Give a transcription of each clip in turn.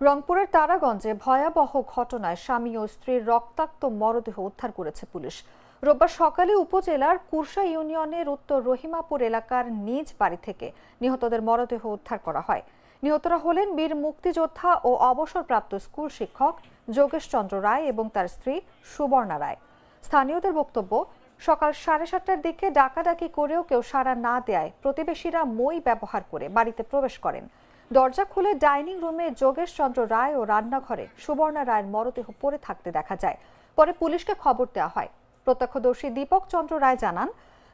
রংপুরের তারাগঞ্জে ভয়াবহ ঘটনায় স্বামী ও স্ত্রীর রক্তাক্ত মরদেহ উদ্ধার করেছে পুলিশ। রোববার সকালে উপজেলার কুরসা ইউনিয়নের উত্তর রহিমাপুর এলাকার নিজ বাড়ি থেকে নিহতদের মরদেহ উদ্ধার করা হয়। নিহতরা হলেন বীর মুক্তিযোদ্ধা ও অবসরপ্রাপ্ত স্কুল শিক্ষক যোগেশ চন্দ্র রায় এবং তার স্ত্রী সুবর্ণা রায়। স্থানীয়দের বক্তব্য, সকাল সাড়ে সাতটার দিকে ডাকাডাকি করেও কেউ সাড়া না দেয় প্রতিবেশীরা মই ব্যবহার করে বাড়িতে প্রবেশ করেন। দরজা খুলে ডাইনিং রুমে যোগেশ চন্দ্র রায় ও রান্নাঘরে সুবর্ণা রায়ের মরদেহ পড়ে থাকতে দেখা যায়। পরে পুলিশকে খবর দেওয়া হয়। প্রত্যক্ষদর্শী দীপক চন্দ্র রায় জানান,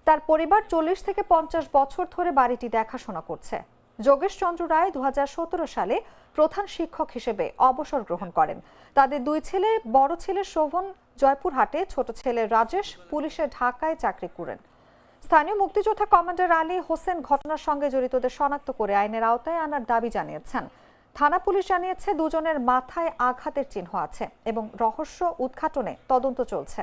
তার পরিবার চল্লিশ থেকে পঞ্চাশ বছর ধরে বাড়িটি দেখাশোনা করছে। যোগেশ চন্দ্র রায় দু হাজার সতেরো সালে প্রধান শিক্ষক হিসেবে অবসর গ্রহণ করেন। তাদের দুই ছেলে, বড় ছেলে শোভন জয়পুরহাটে, ছোট ছেলে রাজেশ পুলিশে ঢাকায় চাকরি করেন। স্থানীয় মুক্তিযোদ্ধা কমান্ডার আলী হোসেন ঘটনার সঙ্গে জড়িতদের শনাক্ত করে আইনের আওতায় আনার দাবি জানিয়েছেন। থানা পুলিশ জানিয়েছে, দুজনের মাথায় আঘাতের চিহ্ন আছে এবং রহস্য উদ্ঘাটনে তদন্ত চলছে।